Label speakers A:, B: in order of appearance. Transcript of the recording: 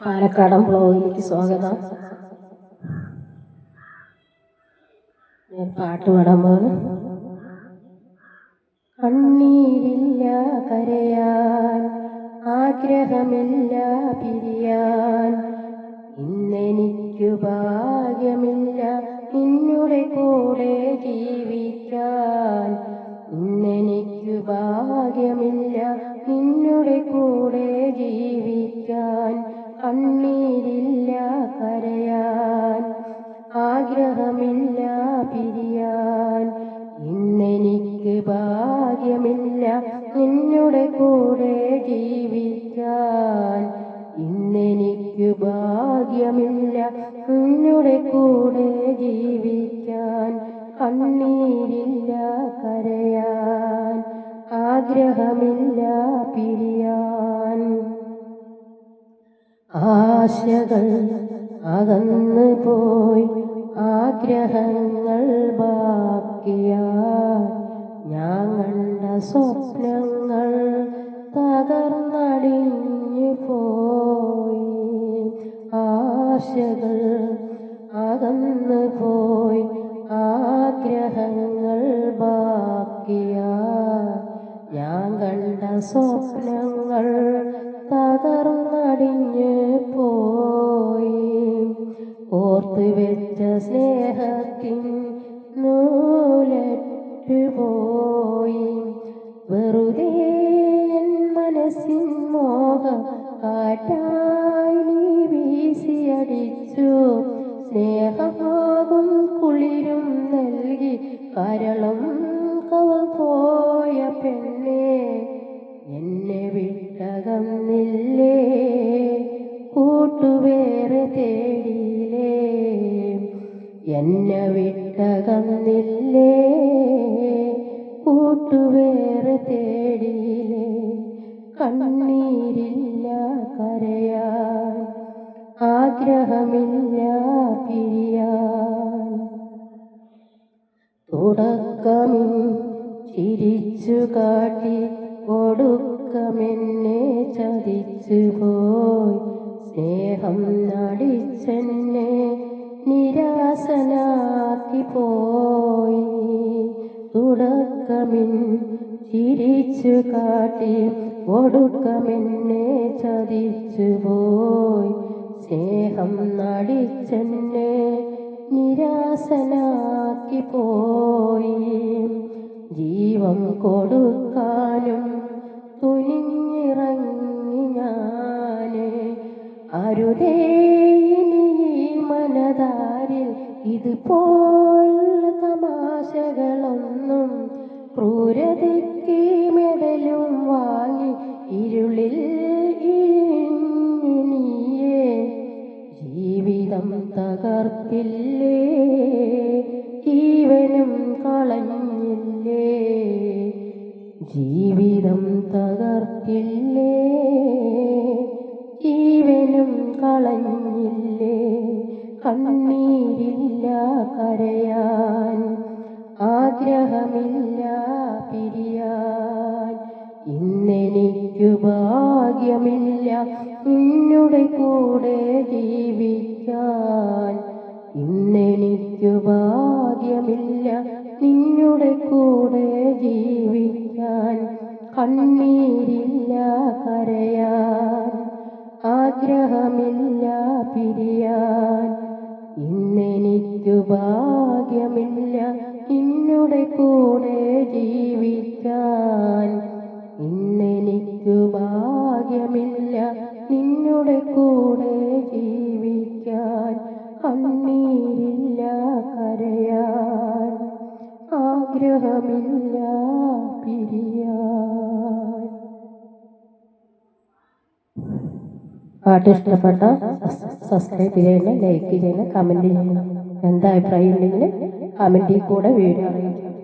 A: പാലക്കാടൻ ബ്ലോഗിലേക്ക് സ്വാഗതം. ഞാൻ പാട്ട് പാടാൻ പോകുന്നു കണ്ണീരില്ല കരയാൻ ആഗ്രഹമില്ല പിരിയാൻ. ഇന്നെനിക്കു ഭാഗ്യമില്ല നിന്നുടെ കൂടെ ജീവിക്കാൻ. ആഗ്രഹമില്ല പിരിയാൻ. ആശകൾ അകന്നു പോയി ആഗ്രഹങ്ങൾ ബാക്കിയാ ഞാൻ കണ്ട സ്വപ്നങ്ങൾ തകർന്നടിഞ്ഞു പോയി. ആശകൾ അകന്നു പോയി കരളും കവൾ പോയ പെണ്ണേ എന്നെ വിട്ടകന്നില്ലേ കൂട്ടുവേറെ തേടിയില്ലേ? എന്നെ വിട്ടകന്നില്ലേ കൂട്ടുവേറെ തേടിയില്ലേ? കണ്ണീരില്ല കരയാൻ ആഗ്രഹമില്ല പിരിയാൻ തുടക്കമിൻ. ചിരിച്ചു കാട്ടി ഒടുക്കമെന്നെ ചതിച്ചു പോയി. സ്നേഹം നടിച്ചെന്നെ നിരാശനാക്കി പോയി. തുടക്കമിൻ. ചിരിച്ചു കാട്ടി ഒടുക്കമെന്നെ ചതിച്ചു പോയി. സ്നേഹം നടിച്ചെന്നെ നിരാശനാക്കി പോയി ജീവൻ കൊടുക്കാനും തുനിഞ്ഞിറങ്ങി ഞാൻ അരുതേ മനതാരിൽ ഇതുപോലുള്ള തമാശകളൊന്നും ക്രൂരതയ്ക്ക് ജീവിതം തകർത്തില്ലേ? ജീവനും കളഞ്ഞില്ലേ? കണ്ണീരില്ല കരയാൻ ആഗ്രഹമില്ല പിരിയാൻ. ഇന്നെനിക്കു ഭാഗ്യമില്ല നിന്നുടെ കൂടെ ജീവിക്കാൻ. ഇന്നെനിക്കു ഭാഗ്യമില്ല നിന്നുടെ കൂടെ ജീവിക്കാൻ കണ്ണീരില്ല കരയാൻ ആഗ്രഹമില്ല പിരിയാൻ. ഇന്നെനിക്കു ഭാഗ്യമില്ല നിന്നുടെ കൂടെ ജീവിക്കാൻ. പാട്ട് ഇഷ്ടപ്പെട്ട സബ്സ്ക്രൈബ് ചെയ്യണം ലൈക്ക് ചെയ്യണം കമന്റ് ചെയ്യണം. എന്താ അഭിപ്രായം ഉണ്ടെങ്കിൽ കമന്റിൽ കൂടെ വീഡിയോ അറിയിക്കണം